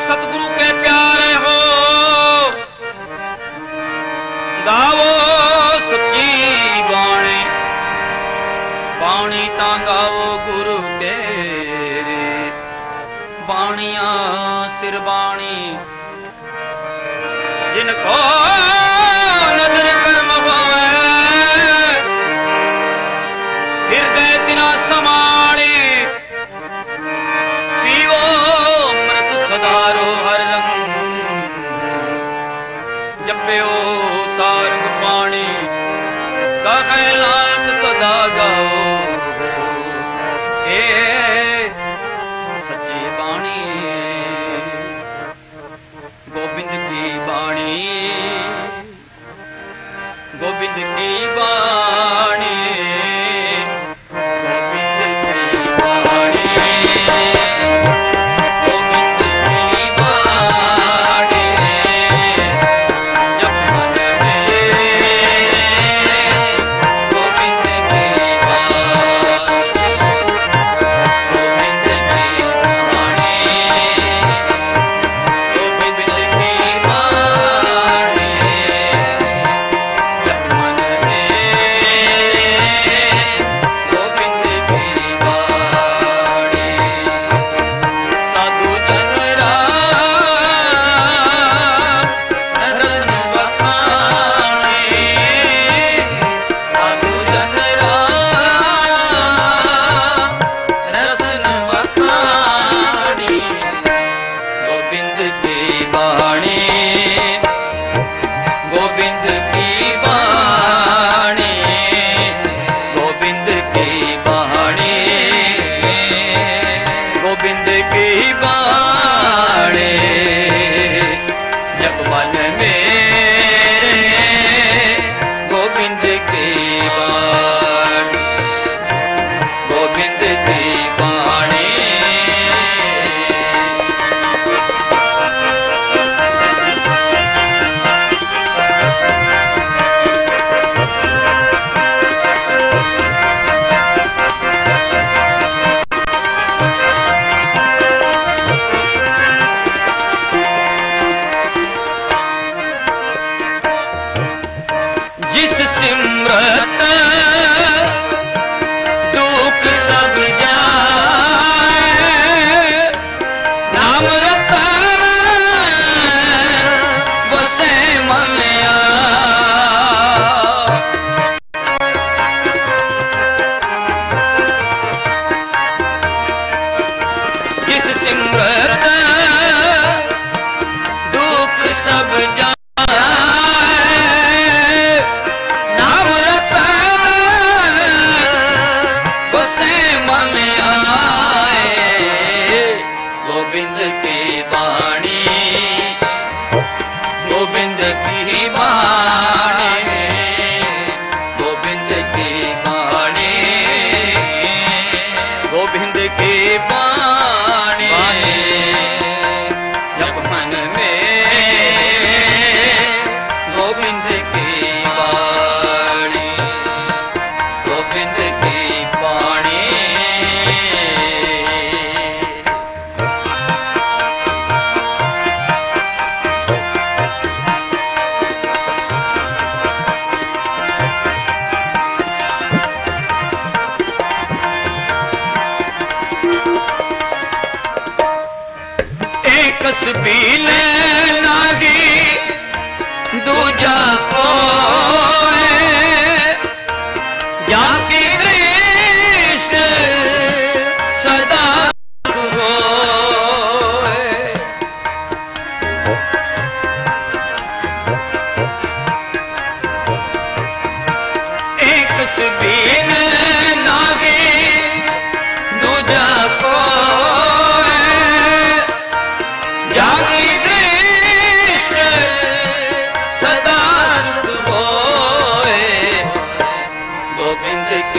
ਸਤਿਗੁਰੂ ਕੇ ਪਿਆਰੇ ਹੋ। ਗਾਵੋ ਸੱਚੀ ਬਾਣੀ। ਬਾਣੀ ਤਾਂ ਗੁਰੂ ਕੇ। ਬਾਣੀਆਂ ਸਿਰ ਬਾਣੀ। ਜਿਨ ਕੋ ਕਰਮ ਹਿਰਦੇ ਤਿਨਾ 的地方。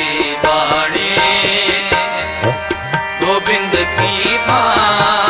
ਕੀ ਬਾਣੀ। ਗੋਬਿੰਦ ਕੀ ਬਾਣੀ?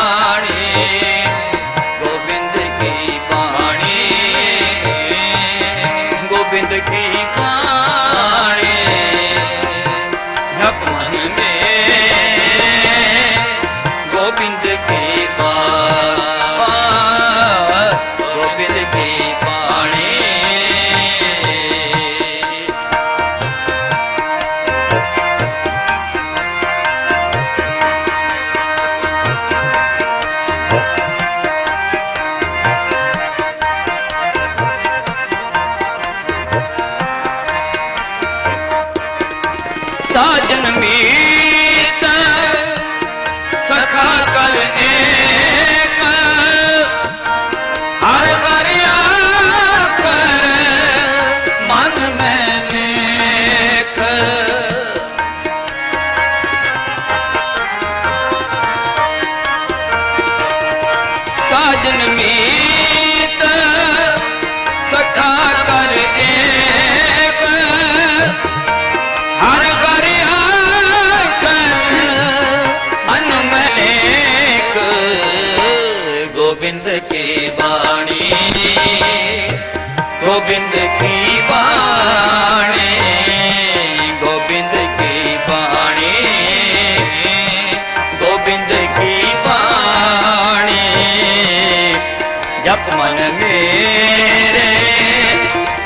ਜਪ ਮਨ ਮੇਰੇ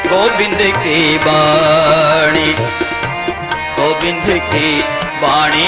ਗੋਬਿੰਦ ਕੀ ਬਾਣੀ? ਗੋਬਿੰਦ ਕੀ ਬਾਣੀ?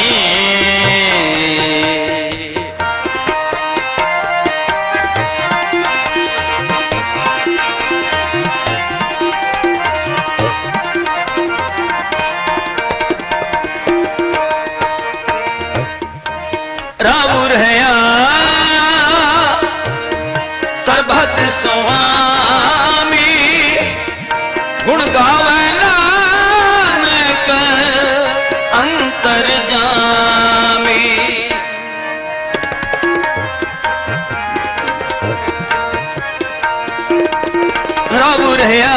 ਰਹਿਆ।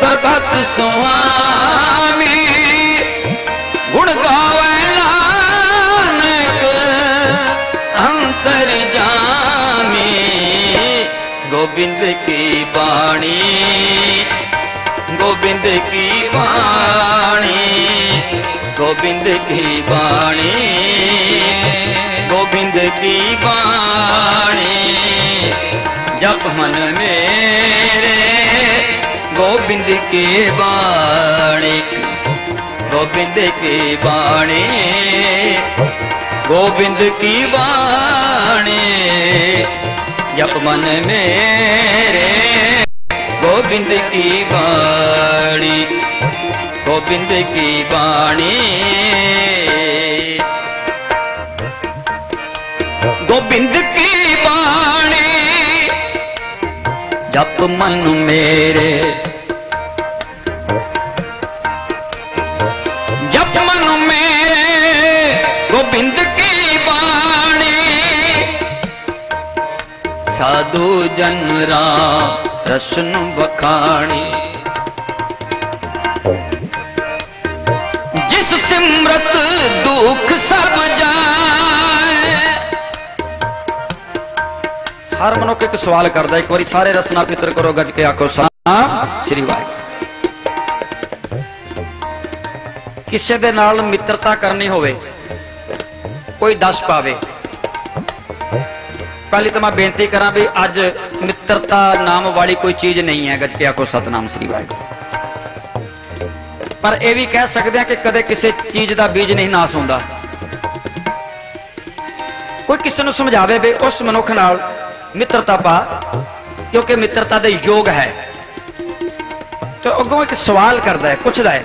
ਸਰਬਤ ਸੁਆਮੀ ਗੁਣ ਗਾਵੇ ਨਾਨਕ, ਅੰਤਰ ਜਾਮੀ ਗੋਬਿੰਦ ਕੀ ਬਾਣੀ, ਗੋਬਿੰਦ ਕੀ ਬਾਣੀ, ਗੋਬਿੰਦ ਕੀ ਬਾਣੀ, ਗੋਬਿੰਦ ਕੀ ਬਾਣੀ। ਜਪ ਮਨ ਮੇਰੇ, ਗੋਬਿੰਦ ਕੀ ਬਾਣੀ। ਗੋਬਿੰਦ ਕੀ ਬਾਣੀ, ਗੋਬਿੰਦ ਕੀ ਬਾਣੀ। ਜਪ ਮਨ ਮੇਰੇ, ਗੋਬਿੰਦ ਕੀ ਬਾਣੀ। ਗੋਬਿੰਦ ਕੀ ਬਾਣੀ। ਗੋਬਿੰਦ ਕੀ ਜਪ ਮਨ ਮੇਰੇ। ਜਪ ਮਨ ਮੇਰੇ, ਗੋਬਿੰਦ ਕੀ ਬਾਣੀ? ਸਾਧੂ ਜਨ ਰਾਮ ਰਸਨ ਬਖਾਣੀ ਜਿਸ ਸਿਮਰਤ ਦੁਖ ਸਭ ਜਾ ਹਰ ਮਨੁੱਖ ਇੱਕ ਸਵਾਲ ਕਰਦਾ, ਇੱਕ ਵਾਰੀ ਸਾਰੇ ਰਸਨਾ ਫਿਤਰ ਕਰੋ, ਗੱਜ ਕੇ ਆਖੋ ਸਤਿ ਸ੍ਰੀ ਵਾਹਿਗੁਰੂ। ਕਿਸੇ ਦੇ ਨਾਲ ਮਿੱਤਰਤਾ ਕਰਨੀ ਹੋਵੇ, ਕੋਈ ਦੱਸ ਪਾਵੇ। ਪਹਿਲੀ ਤਾਂ ਮੈਂ ਬੇਨਤੀ ਕਰਾਂ ਵੀ ਅੱਜ ਮਿੱਤਰਤਾ ਨਾਮ ਵਾਲੀ ਕੋਈ ਚੀਜ਼ ਨਹੀਂ ਹੈ, ਗੱਜ ਕੇ ਆਖੋ, ਸਤਨਾਮ ਸ੍ਰੀ ਵਾਹਿਗੁਰੂ। ਪਰ ਇਹ ਵੀ ਕਹਿ ਸਕਦੇ ਹਾਂ ਕਿ ਕਦੇ ਕਿਸੇ ਚੀਜ਼ ਦਾ ਬੀਜ ਨਹੀਂ ਨਾਸ ਹੁੰਦਾ। ਕੋਈ ਕਿਸੇ ਨੂੰ ਸਮਝਾਵੇ ਵੀ ਉਸ ਮਨੁੱਖ ਨਾਲ ਮਿੱਤਰਤਾ ਪਾ, ਕਿਉਂਕਿ ਮਿੱਤਰਤਾ ਦੇ ਯੋਗ ਹੈ। ਤੇ ਅੱਗੋਂ ਇੱਕ ਸਵਾਲ ਕਰਦਾ ਹੈ, ਪੁੱਛਦਾ ਹੈ।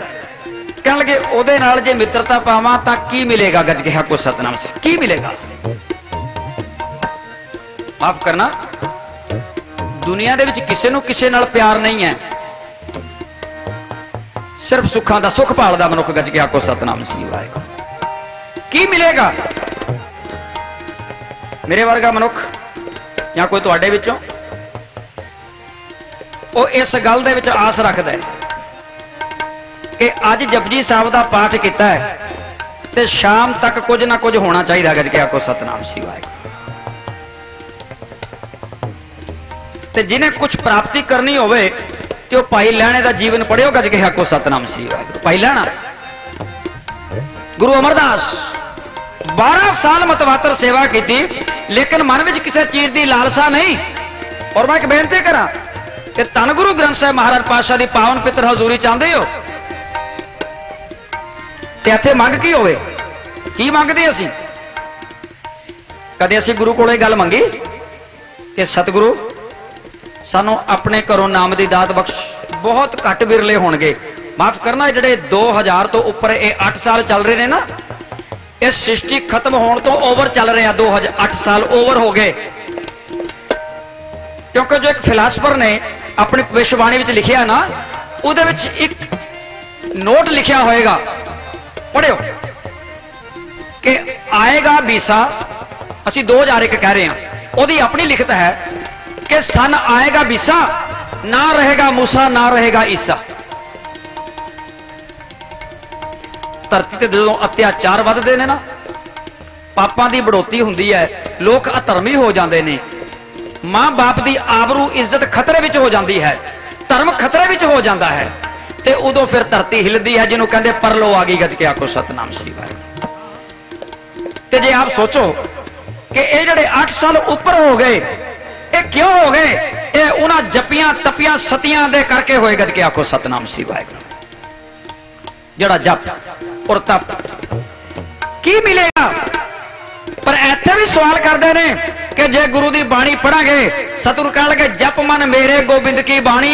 ਕਹਿਣ ਲੱਗੇ, ਉਹਦੇ ਨਾਲ ਜੇ ਮਿੱਤਰਤਾ ਪਾਵਾਂ ਤਾਂ ਕੀ ਮਿਲੇਗਾ ਗੱਜ ਕੇ ਕੋ ਸਤਨਾਮ ਸ- ਕੀ ਮਿਲੇਗਾ? ਮਾਫ ਕਰਨਾ। ਦੁਨੀਆ ਦੇ ਵਿੱਚ ਕਿਸੇ ਨੂੰ ਕਿਸੇ ਨਾਲ ਪਿਆਰ ਨਹੀਂ ਹੈ। ਸਿਰਫ ਸੁੱਖਾਂ ਦਾ ਸੁੱਖ ਭਾਲਦਾ ਮਨੁੱਖ ਗੱਜ ਕੇ ਆਖੋ ਸਤਨਾਮ ਸ੍ਰੀ ਵਾਹਿਗੁਰੂ। ਕੀ ਮਿਲੇਗਾ? ਮੇਰੇ ਵਰਗਾ ਮਨੁੱਖ ਜਾਂ ਕੋਈ ਤੁਹਾਡੇ ਵਿੱਚੋਂ? ਉਹ ਇਸ ਗੱਲ ਦੇ ਵਿੱਚ ਆਸ ਰੱਖਦਾ ਹੈ ਕਿ ਅੱਜ ਜਪਜੀ ਸਾਹਿਬ ਦਾ ਪਾਠ ਕੀਤਾ ਹੈ ਤੇ ਸ਼ਾਮ ਤੱਕ ਕੁਝ ਨਾ ਕੁਝ ਹੋਣਾ ਚਾਹੀਦਾ ਗੱਜ ਕੇ ਆਖੋ, ਸਤਨਾਮ ਸ੍ਰੀ ਵਾਹਿਗੁਰੂ। ਤੇ ਜਿਹਨੇ ਕੁਝ ਪ੍ਰਾਪਤੀ ਕਰਨੀ ਹੋਵੇ ਤੇ ਉਹ ਭਾਈ ਲੈਣੇ ਦਾ ਜੀਵਨ ਪੜਿਓ, ਗੱਜ ਕੇ ਆਖੋ, ਸਤਨਾਮ ਸ੍ਰੀ ਵਾਹਿਗੁਰੂ। ਭਾਈ ਲੈਣਾ? ਗੁਰੂ ਅਮਰਦਾਸ। 12 ਸਾਲ ਮਤਵਾਤਰ ਸੇਵਾ ਕੀਤੀ, ਲੇਕਿਨ ਮਨ ਵਿੱਚ ਕਿਸੇ ਚੀਜ਼ ਦੀ ਲਾਲਸਾ ਨਹੀਂ। ਔਰ ਮੈਂ ਇੱਕ ਬੇਨਤੀ ਕਰਾਂ ਕਿ ਧੰਨ ਗੁਰੂ ਗ੍ਰੰਥ ਸਾਹਿਬ ਮਹਾਰਾਜ ਪਾਤਸ਼ਾਹ ਦੀ ਪਾਵਨ ਪਿੱਤਰ ਹਜ਼ੂਰੀ ਚਾਹੁੰਦੇ ਹੋ? ਤੇ ਇੱਥੇ ਮੰਗ ਕੀ ਹੋਵੇ? ਕੀ ਮੰਗਦੇ ਅਸੀਂ? ਕਦੇ ਅਸੀਂ ਗੁਰੂ ਕੋਲੇ ਗੱਲ ਮੰਗੀ ਕਿ ਸਤਿਗੁਰੂ, ਸਾਨੂੰ ਆਪਣੇ ਘਰੋਂ ਨਾਮ ਦੀ ਦਾਤ ਬਖਸ਼, ਬਹੁਤ ਘੱਟ ਵਿਰਲੇ ਹੋਣਗੇ। ਮਾਫ ਕਰਨਾ, ਇਹ ਜਿਹੜੇ 2000 ਤੋਂ ਉੱਪਰ ਇਹ 8 ਸਾਲ ਚੱਲ ਰਹੇ ਨੇ ਨਾ ਇਹ ਸ੍ਰਿਸ਼ਟੀ ਖਤਮ ਹੋਣ ਤੋਂ ਓਵਰ ਚੱਲ ਰਿਹਾ 2008 ਸਾਲ ਓਵਰ ਹੋ ਗਏ। ਕਿਉਂਕਿ ਜੋ ਇੱਕ ਫਿਲਾਸਫਰ ਨੇ ਆਪਣੀ ਭਵਿੱਖਬਾਣੀ ਵਿੱਚ ਲਿਖਿਆ ਨਾ, ਉਹਦੇ ਵਿੱਚ ਇੱਕ ਨੋਟ ਲਿਖਿਆ ਹੋਏਗਾ। ਪੜਿਓ ਕਿ ਆਏਗਾ ਬੀਸਾ, ਅਸੀਂ 2001 ਕਹਿ ਰਹੇ ਹਾਂ। ਉਹਦੀ ਆਪਣੀ ਲਿਖਤ ਹੈ ਕਿ ਸਨ ਆਏਗਾ ਵਿਸਾ ਨਾ ਰਹੇਗਾ ਮੂਸਾ, ਨਾ ਰਹੇਗਾ ਈਸਾ। ਧਰਤੀ ਤੇ ਜਦੋਂ ਅਤਿਆਚਾਰ ਵੱਧਦੇ ਨੇ ਨਾ, ਪਾਪਾਂ ਦੀ ਬੜੋਤੀ ਹੁੰਦੀ ਹੈ, ਲੋਕ ਅਧਰਮੀ ਹੋ ਜਾਂਦੇ ਨੇ। ਮਾਂ-ਬਾਪ ਦੀ ਆਬਰੂ ਇੱਜ਼ਤ ਖਤਰੇ ਵਿੱਚ ਹੋ ਜਾਂਦੀ ਹੈ, ਧਰਮ ਖਤਰੇ ਵਿੱਚ ਹੋ ਜਾਂਦਾ ਹੈ। ਤੇ ਉਦੋਂ ਫਿਰ ਧਰਤੀ ਹਿਲਦੀ ਹੈ, ਜਿਹਨੂੰ ਕਹਿੰਦੇ ਪਰਲੋ ਆ ਗਈ ਗੱਜ ਕੇ ਆਖੋ, ਸਤਨਾਮ ਸ੍ਰੀ ਵਾਹਿਗੁਰੂ ਤੇ ਜੇ ਆਪ ਸੋਚੋ ਕਿ ਇਹ ਜਿਹੜੇ 8 ਸਾਲ ਉੱਪਰ ਹੋ ਗਏ, ਇਹ ਕਿਉਂ ਹੋ ਗਏ? ਇਹ ਉਹਨਾਂ ਜਪੀਆਂ, ਤਪੀਆਂ, ਸਤੀਆਂ ਦੇ ਕਰਕੇ ਹੋਏ ਗੱਜ ਕੇ ਆਖੋ, ਸਤਨਾਮ ਸ੍ਰੀ ਵਾਹਿਗੁਰੂ ਜਿਹੜਾ ਜਪ ਔਰ ਤਪ। ਕੀ ਮਿਲੇਗਾ? ਪਰ ਇੱਥੇ ਵੀ ਸਵਾਲ ਕਰਦੇ ਨੇ ਕਿ ਜੇ ਗੁਰੂ ਦੀ ਬਾਣੀ ਪੜਾਂਗੇ ਸਤਿਗੁਰ ਕਹਿਣਗੇ, ਜਪ ਮਨ ਮੇਰੇ, ਗੋਬਿੰਦ ਕੀ ਬਾਣੀ।